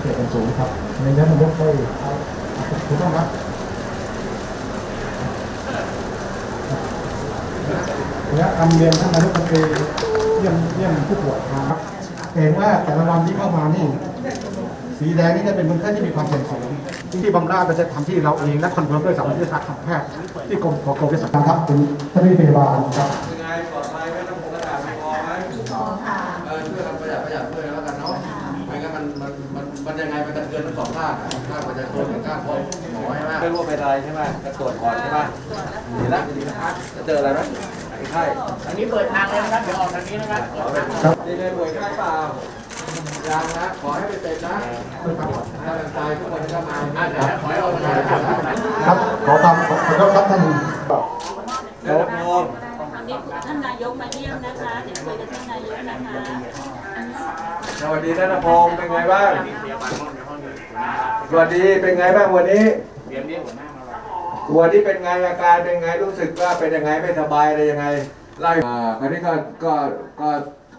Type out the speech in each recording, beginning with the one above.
เกียรติเป็นสูงครับ ในนั้นนยกได้ถูกต้องครับและนำเรียนท่านนายกรัฐมนตรีเยี่ยมเยี่ยมผู้ป่วยนะครับเห็นว่าแต่ละวันที่เข้ามานี่ สีแดงนี่จะเป็นคนไข้ที่มีความเสี่ยงสูงที่บำราจะทำที่เราเองและคอนเฟิร์มด้วยสถาบันวิทยาศาสตร์การแพทย์ที่กรมขอกรมวิทยาศาสตร์ครับเป็นเจ้านพี่พยาบาลครับ อะด้านประชาชนกับด้านพอหมอใช่ไหมไม่รู้ว่าเป็นอะไรใช่ไหมจะตรวจก่อนใช่ไหมดีแล้วดีนะครับจะเจออะไรไหมไอ้ไข้อันนี้เปิดทางเลยนะครับ เดี๋ยวออกทางนี้นะครับขอเป็นดีเลยป่วยไข้เปล่ายังนะ ขอให้ไปเป็นนะถ้าเป็นตายทุกคนจะมาอะเดี๋ยวขอให้ออกทางนี้นะครับครับ ขอความขอบคุณครับท่านเดี๋ยวพอวันนี้ท่านนายกมาเยี่ยมนะคะ เดี๋ยวคุยกับท่านนายกนะคะ สวัสดีนันทพงศ์เป็นไงบ้าง สวัสดีเป็นไงบ้างวันนี้เรียนเรียนหัวหน้ามาแล้ววันนี้เป็นไงอาการเป็นไงรู้สึกว่าเป็นยังไงไม่สบายอะไรยังไงเล่าอ่าคราวนี้ก็ก็ก็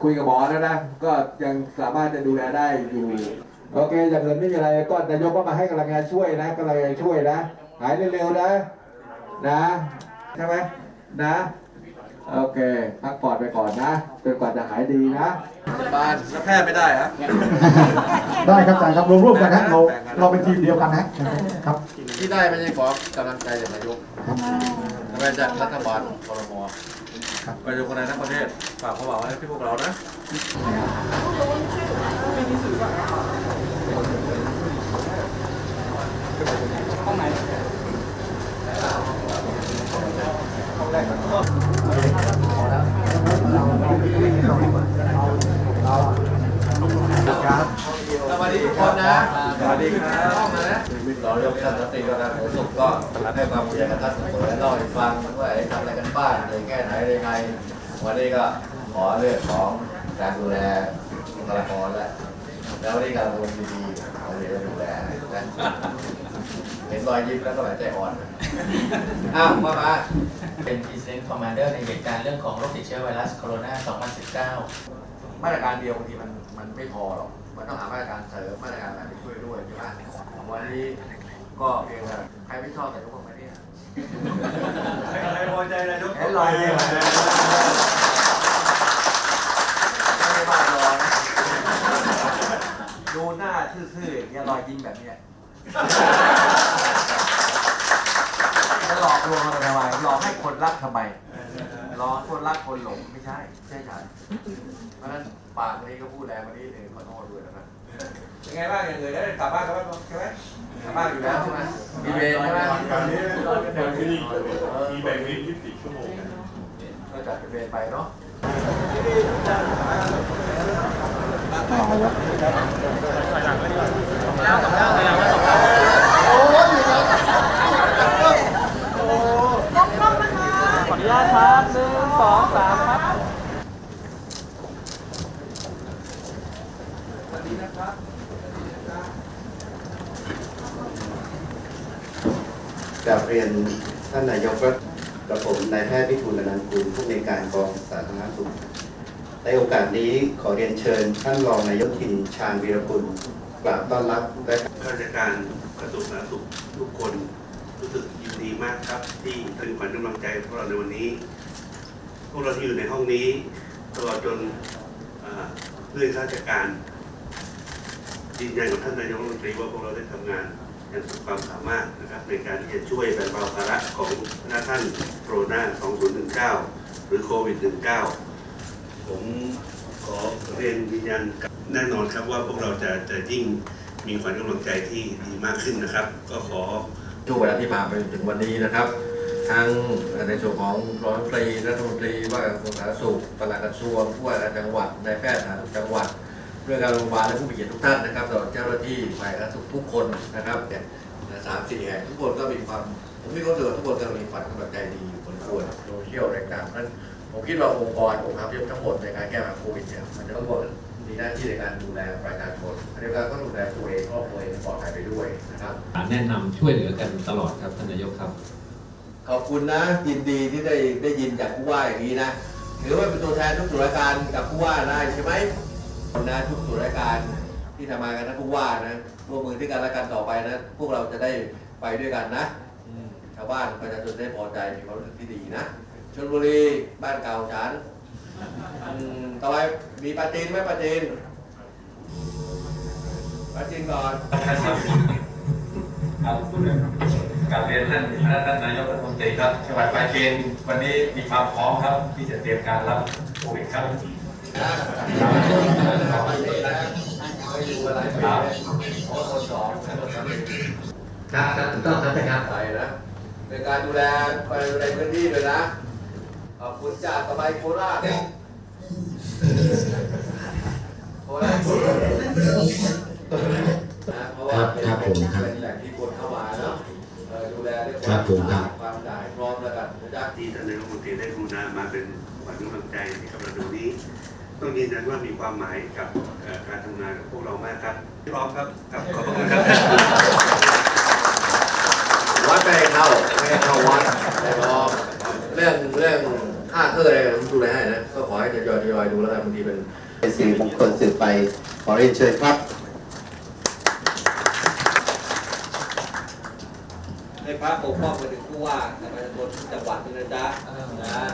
คุยกับหมอแล้วนะก็ยังสามารถจะดูแลได้อยู่โอเคอย่างอื่นไม่มีอะไรก็นายกก็มาให้กำลังงานช่วยนะกำลังงานช่วยนะ หายเร็วๆนะ นะใช่ไหมนะ โอเคพักผ่อนไปก่อนนะจนกว่าจะหายดีนะบ้านแล้วแพทย์ไม่ได้ฮะได้ครับอาจารย์ครับรวมร่วมกันนะเราเราเป็นทีมเดียวกันนะครับ ที่ได้ไม่ใช่ขอกำลังใจจากนายกทำไมจากรัฐบาลคอรมอประชาชนคนไทยทั้งประเทศฝากความหวังไว้ที่พวกเรานะสวัสดีทุกคนนะ สวัส ดีครับนะเราเรียกท่านรัฐมนตรีแล้วนะผมสุขก็ให้ความเสียกับท่านเสมอเล่าให้ฟังว่าทำอะไรกันบ้างอะไรแก้ไหนอะไรยังไง วันนี้ก็ขอเรื่องของการดูแลบุคลากรและแล้ววันนี้การลงดีๆเราเรียนดูแลนะเห็นรอยยิ้มแล้วก็หลายใจอ่อนอ้าวมามาเป็นพรีเซนต์คอมมานเดอร์ในเหตุการณ์เรื่องของโรคติดเชื้อไวรัสโคโรนา 2019 มาตรการเดียวบางทีมันมันไม่พอหรอก มันต้องหามาตรการเสริมมาตรการอะไรที่ช่วยด้วยใช่ไหมวันนี้ก็เพียงแต่ใครไม่ชอบแต่ทุกคนไม่เนี่ยใครพอใจนายกเห็นรอยยิ้มไม่ได้บ้าร้อนดูหน้าซื่อๆอย่างเงี้ยรอยยิ้มแบบเนี้ยจะหลอกลวงกันทำไมหลอกให้คนรักทำไม หลอกคนรักคนหลงไม่ใช่ใช่ใช่เพราะฉะนั้นปากนี้ก็พูดแรงมานิดนึงขอโทษด้วยนะครับเป็นไงบ้างอย่างอื่นได้กลับบ้านกลับบ้านใช่ไหมกลับบ้านอยู่แล้วใช่ไหมมีเวรใช่ไหมการนี้ทางที่นี่มีแบ่งวิน24 ชั่วโมงก็จัดเป็นเวรไปเนาะขออนุญาตครับหนึ่งสองสามครับ กราบเรียนท่านนายกรัฐกระผมนายแพทย์พิทูลนันกุลผู้ในการกองสาธารณสุขในโอกาสนี้ขอเรียนเชิญท่านรองนายกทินชาญวีรกุลกราบต้อนรับและข้าราชการกระทรวงสาธารณสุขทุกคนรู้สึกยินดีมากครับ ที่เป็นขวัญกำลังใจพวกเราในวันนี้ พวกเราที่อยู่ในห้องนี้ตลอดจนเพื่อนข้าราชการยืนยันกับท่านนายกรัฐมนตรีว่าพวกเราได้ทำงาน อย่างสุดความสามารถนะครับในการที่จะช่วยแบ่งเบาภาระของหน้าท่านโควิด2019 หรือโควิด 19 ผมขอเรียนยืนยันแน่นอนครับว่าพวกเราจะจะยิ่งมีขวัญกำลังใจที่ดีมากขึ้นนะครับ ก็ขอช่วงเวลาที่ผ่านไปจนถึงวันนี้นะครับทั้งในส่วนของรัฐมนตรีรัฐมนตรีว่าการกระทรวงสาธารณสุขปลัดกระทรวงผู้ว่าการจังหวัดนายแพทย์สาธารณสุขจังหวัด เรื่องการโรงพยาบาลและผู้มีเกียรติทุกท่านนะครับตลอดเจ้าหน้าที่ฝ่ายสาธารณสุขทุกคนนะครับเนี่ยสามสี่แห่งทุกคนก็มีความผมมีความรู้สึกว่าทุกคนก็มีขวัญกำลังใจดีอยู่บนควรโซเชียลอะไรต่างๆเพราะฉะนั้นผมคิดว่าองค์กรองค์กรทั้งหมดในการแก้ปัญหาโควิดเนี่ยมันจะต้องมีหน้าที่ในการดูแลประชาชนในการก็ดูแลตัวเองครอบครัวเองให้ปลอดภัยไปด้วยนะครับแนะนำช่วยเหลือกันตลอดครับท่านนายกครับ ขอบคุณนะยินดีที่ได้ได้ยินจากผู้ว่าอย่างนี้นะถือว่าเป็นตัวแทนทุกส่วนราชการกับผู้ว่าได้ใช่ไหมขอบ คุณนะทุกส่วนราชการที่ทำงานกันทั้งผู้ว่านะร่วมมือด้วยกันและกันต่อไปนะ พวกเราจะได้ไปด้วยกันนะชาวบ้านประชาชนได้พอใจมีความรู้สึกที่ดีนะชลบุรีบ้านเก่าฉันต่อไปมีปลาจีนไหมปลาจีนปลาจีนก่อนครับการเรียนท่านท่านนายกรัฐมนตรีครับจังหวัดปราจีนวันนี้มีความพร้อมครับ ที่จะเตรียมการรับโควิดครับ นะวันนี้นะไปอยู่กันหลายปีเลยเพราะคนสองคนสามครับครับถูกต้องครับท่านครับ ไปนะเป็นการดูแลไปในพื้นที่เลยนะ ขอบคุณจากสบายโคราชโคราชนะเพราะว่าเป็นครับผมครับเป็นแหล่งที่คนเข้ามาเนาะเอ่อดูแลเรื่องครับผมครับความจ่ายพร้อมแล้วกันนะจ๊ะที่ท่านนายกรัฐมนตรีได้กรุณามาเป็นขวัญกำลังใจในกับเราดูนี้ ต้องยืนยันว่ามีความหมายกับเอ่อการทำงานของพวกเรามากครับพร้อมครับครับขอบคุณครับ วัดไม่ให้เข้าไม่ให้เข้าวัดแต่พอเรื่องเรื่องค่าเครื่องอะไรผมดูแลให้นะ ก็ขอให้ทยอยทยอยดูแล้วกันบางทีเป็นเป็นสิริมงคลสืบไปขอเรียนเชิญครับให้พระปกป้องไปถึงผู้ว่าและประชาชนจังหวัดด้วยนะจ๊ะนะ